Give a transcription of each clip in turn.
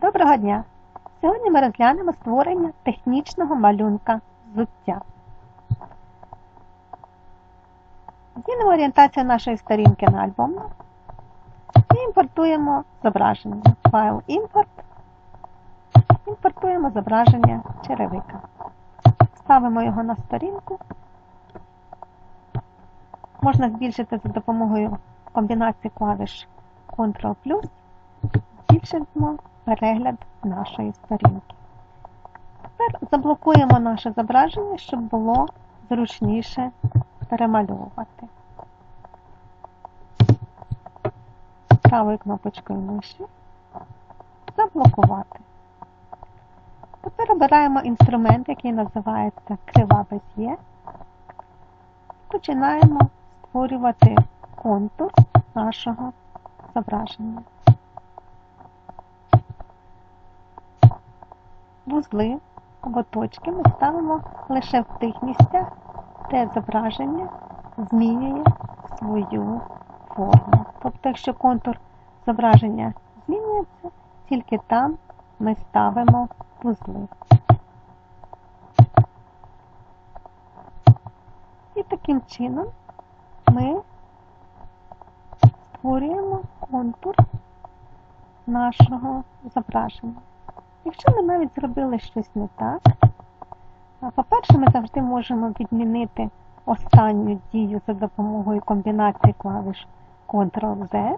Доброго дня! Сьогодні ми розглянемо створення технічного малюнка взуття. Змінимо орієнтацію нашої сторінки на альбомну і імпортуємо зображення. Файл імпорт. Імпортуємо зображення черевика. Ставимо його на сторінку. Можна збільшити за допомогою комбінації клавіш Ctrl+. Збільшимо перегляд нашої сторінки. Тепер заблокуємо наше зображення, щоб було зручніше перемальовувати. Правою кнопочкою миші заблокувати. Тепер обираємо інструмент, який називається крива без'є. Починаємо створювати контур нашого зображення. Вузли або точки ми ставимо лише в тих місцях, де зображення змінює свою форму. Тобто, якщо контур зображення змінюється, тільки там ми ставимо вузли. І таким чином ми створюємо контур нашого зображення. Якщо ми навіть зробили щось не так, по-перше, ми завжди можемо відмінити останню дію за допомогою комбінації клавіш Ctrl-Z.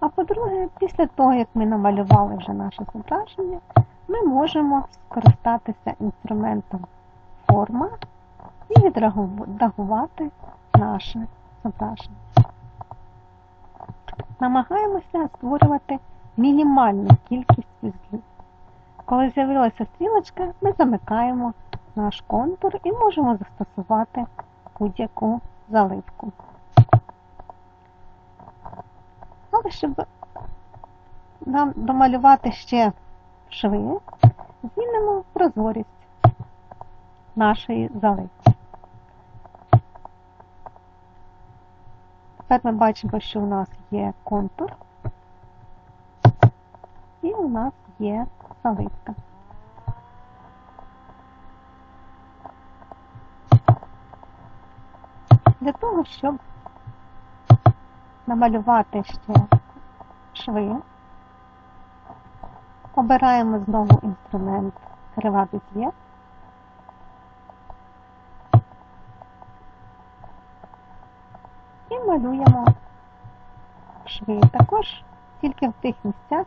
А по-друге, після того, як ми намалювали вже наше зображення, ми можемо скористатися інструментом форма і відредагувати наше зображення. Намагаємося створювати мінімальну кількість вузлів. Коли з'явилася стрілочка, ми замикаємо наш контур і можемо застосувати будь-яку заливку. Але щоб нам домалювати ще шви, змінимо прозорість нашої заливки. Тепер ми бачимо, що у нас є контур і у нас є заливка. Для того, щоб намалювати ще шви, обираємо знову інструмент крива без'є. І малюємо шви. Також тільки в тих місцях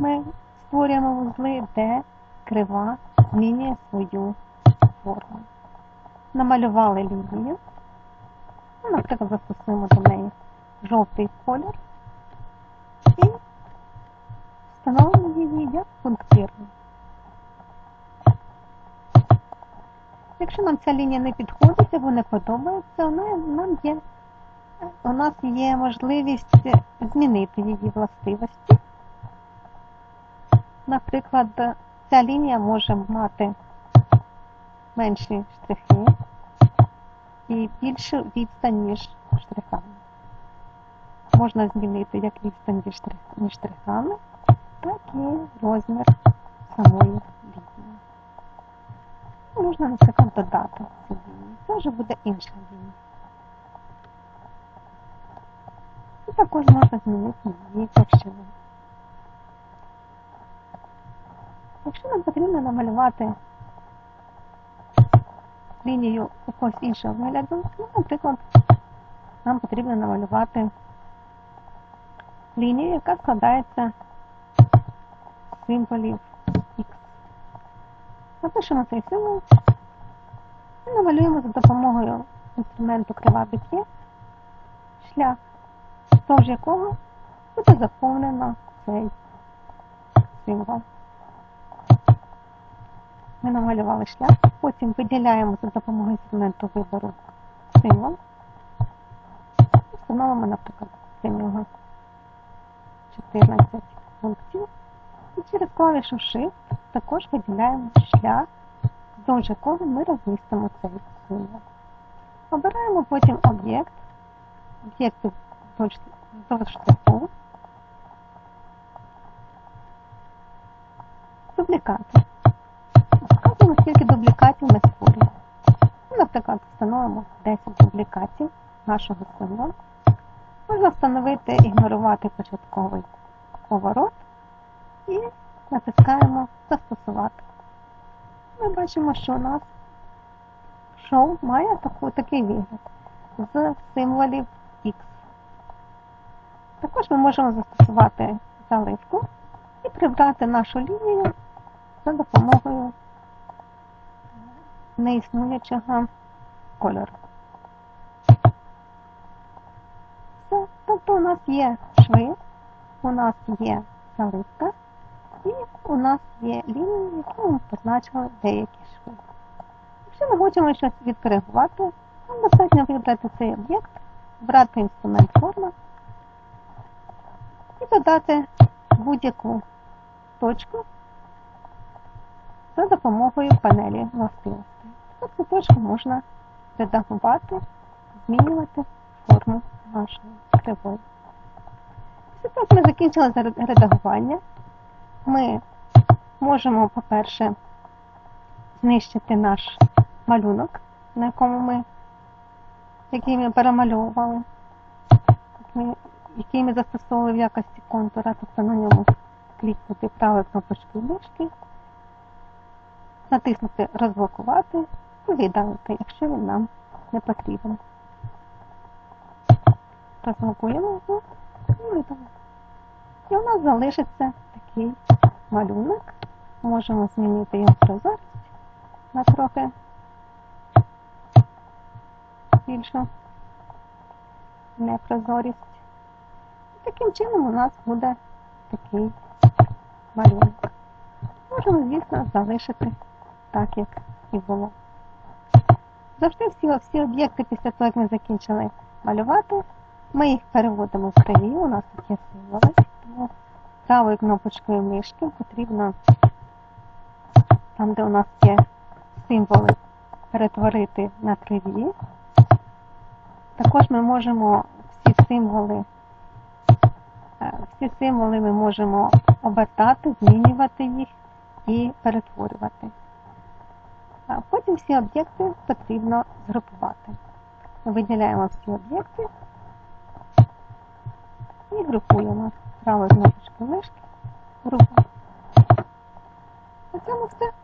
ми створюємо вузли, де крива змінює свою форму. Намалювали лінію. Ну, Наприклад, застосуємо до неї жовтий кольор і встановимо її як пунктирну. Якщо нам ця лінія не підходить або не подобається, нам є, у нас є можливість змінити її властивості. Наприклад, ця лінія може мати менші штрихи і більшу відстань між штрихами. Можна змінити як відстань між штрихами, так і розмір самої лінії. Можна, наприклад, додати цю лінію. Це вже буде інша лінія. І також можна змінити її товщину. Якщо нам потрібно намалювати лінію якогось іншого вигляду, ну, наприклад, нам потрібно намалювати лінію, яка складається з символів X. Напишемо цей символ і намалюємо за допомогою інструменту крива біт'є шлях, вздовж якого буде заповнено цей символ. Ми намалювали шлях, потім виділяємо за допомогою інструменту вибору символ. Встановимо, наприклад, для нього 14 пунктів. І через клавішу Shift також виділяємо шлях, вздовж якого ми розмістимо цей символ. Обираємо потім об'єкт, об'єкти вздовж шляху. Дублікати. Вказуємо, скільки дублікатів ми створюємо. Ну, Наприклад, встановимо 10 дублікатів нашого слона. Можна встановити ігнорувати початковий поворот і натискаємо Застосувати. Ми бачимо, що у нас шоу має таку, такий вигляд з символів X. Також ми можемо застосувати заливку і прибрати нашу лінію за допомогою неіснуючого кольору. Все. Тобто у нас є шви, у нас є заливка і у нас є лінії, які ми позначили деякі шви. Якщо ми хочемо щось відкоригувати, нам достатньо вибрати цей об'єкт, брати інструмент форма і додати будь-яку точку за допомогою панелі властивостей. Тобто точку можна редагувати, змінювати форму нашої кривої. Після того, ми закінчили редагування, ми можемо, по-перше, знищити наш малюнок, на якому ми, який ми перемальовували, який ми застосовували в якості контура, тобто на ньому клікнути правою кнопочкою мишки, натиснути розблокувати видалити, якщо він нам не потрібен. Розблокуємо його і видалимо. І у нас залишиться такий малюнок. Можемо змінити його прозорість на трохи більшу непрозорість. Таким чином у нас буде такий малюнок. Можемо, звісно, залишити так, як і було. Завжди всі, всі об'єкти після того, як ми закінчили малювати, ми їх переводимо в криві, у нас тут є символи, тому правою кнопочкою мишки потрібно, там, де у нас є символи, перетворити на криві. Також ми можемо всі символи, всі символи ми можемо обертати, змінювати їх і перетворювати. Потім всі об'єкти потрібно згрупувати. Виділяємо всі об'єкти і групуємо правою кнопочкою мишки групу. На цьому все.